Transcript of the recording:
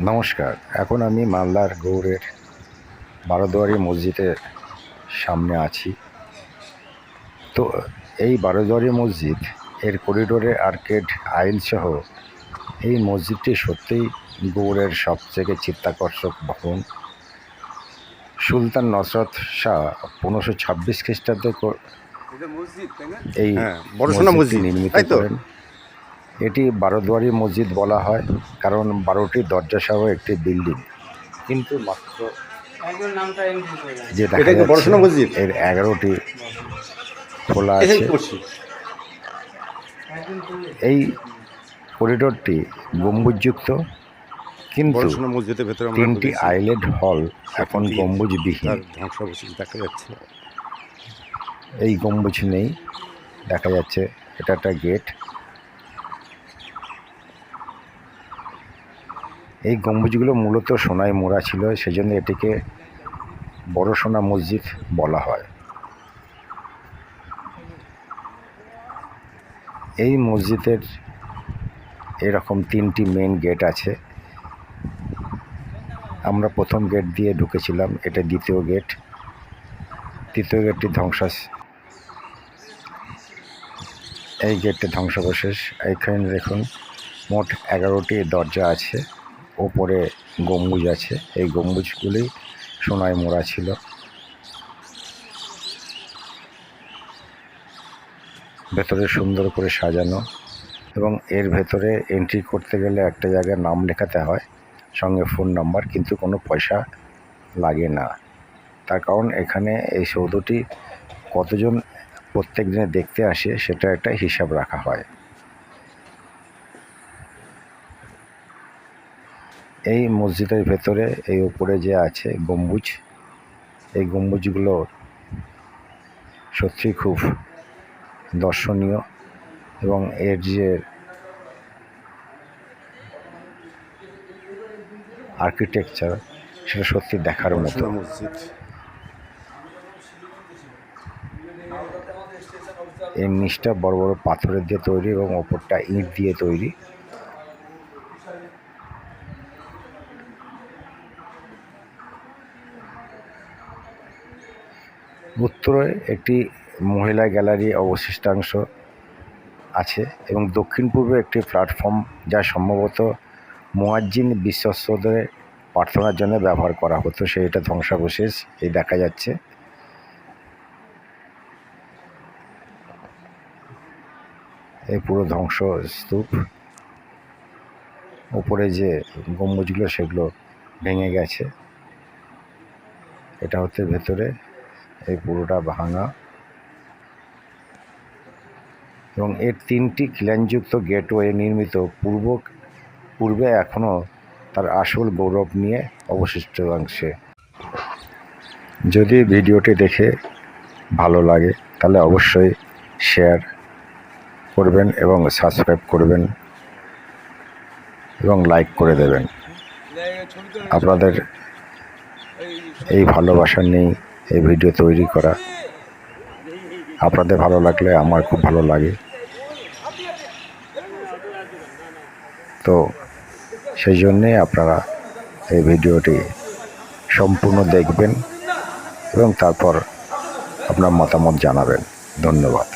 নমস্কার। এখন আমি মালদার গৌড়ের বারোদুয়ারি মসজিদের সামনে আছি। তো এই বারোদুয়ারি মসজিদ এর করিডোরে আর্কেড আইলসহ এই মসজিদটি সত্যিই গৌড়ের সবথেকে চিত্তাকর্ষক ভবন। সুলতান নসরত শাহ পনেরোশো ছাব্বিশ খ্রিস্টাব্দে এই হ্যাঁ, মসজিদটি মসজিদ, নির্মিত করেন। এটি বারোদুয়ারি মসজিদ বলা হয় কারণ বারোটি দরজা সহ একটি বিল্ডিং কিন্তু মাত্র একজন নামটা এন্ট্রি করে দেন। যে দেখা এটা কি যাচ্ছে বড়সড় মসজিদ? এর এগারোটি খোলা আছে এই করিডোরটি গম্বুজযুক্ত কিন্তু বড়সড় মসজিদের ভেতরে তিনটি। আইলেট হল এখন গম্বুজবিহীন ধ্বংসাবশেষ দেখা যাচ্ছে এই গম্বুজ নেই দেখা যাচ্ছে এটা একটা গেট এই গম্বুজগুলো মূলত সোনায় মোড়া ছিল, সেজন্য এটিকে বড় সোনা মসজিদ বলা হয়। এই মসজিদের এরকম তিনটি মেন গেট আছে। আমরা প্রথম গেট দিয়ে ঢুকেছিলাম, এটা দ্বিতীয় গেট তৃতীয় গেটটি ধ্বংসাস এই গেটটি ধ্বংসাবশেষ। এইখানে দেখুন, মোট এগারোটি দরজা আছে। ওপরে গম্বুজ আছে। এই গম্বুজগুলি সোনায় মোড়া ছিল। ভেতরে সুন্দর করে সাজানো এবং এর ভেতরে এন্ট্রি করতে গেলে একটা জায়গায় নাম লেখাতে হয়, সঙ্গে ফোন নাম্বার কিন্তু কোনো পয়সা লাগে না। তার কারণ এখানে এই সৌধটি কতজন প্রত্যেক দিনে দেখতে আসে, সেটা একটা হিসাব রাখা হয়। এই মসজিদের ভেতরে এই উপরে যে আছে গম্বুজ এই গম্বুজগুলো সত্যি খুব দর্শনীয় এবং এর যে আর্কিটেকচার সেটা সত্যি দেখার মতো। মসজিদ। এর নিচটা বড় বড় পাথরের দিয়ে তৈরি এবং ওপরটা ইট দিয়ে তৈরি। উত্তরে একটি মহিলা গ্যালারি অবশিষ্টাংশ আছে এবং দক্ষিণ পূর্বে একটি প্ল্যাটফর্ম যা সম্ভবত মুয়াজ্জিন বিশ্বস্তদের প্রার্থনার জন্য ব্যবহার করা হতো, সেইটা ধ্বংসাবশেষ এই দেখা যাচ্ছে। এই পুরো ধ্বংস স্তূপ উপরে যে গম্বুজগুলো, সেগুলো ভেঙে গেছে। এটা হচ্ছে ভেতরে এই পুরোটা ভাঙা। এবং এর তিনটি খিলানযুক্ত গেটওয়ে নির্মিত পূর্ব, পূর্বে এখনও তার আসল গৌরব নিয়ে অবশিষ্ট অংশে। যদি ভিডিওটি দেখে ভালো লাগে, তাহলে অবশ্যই শেয়ার করবেন এবং সাবস্ক্রাইব করবেন এবং লাইক করে দেবেন। আপনাদের এই ভালোবাসা নেই এই ভিডিও তৈরি করা। আপনাদের ভালো লাগলে আমার খুব ভালো লাগে। তো সেই জন্যে আপনারা এই ভিডিওটি সম্পূর্ণ দেখবেন এবং তারপর আপনার মতামত জানাবেন। ধন্যবাদ।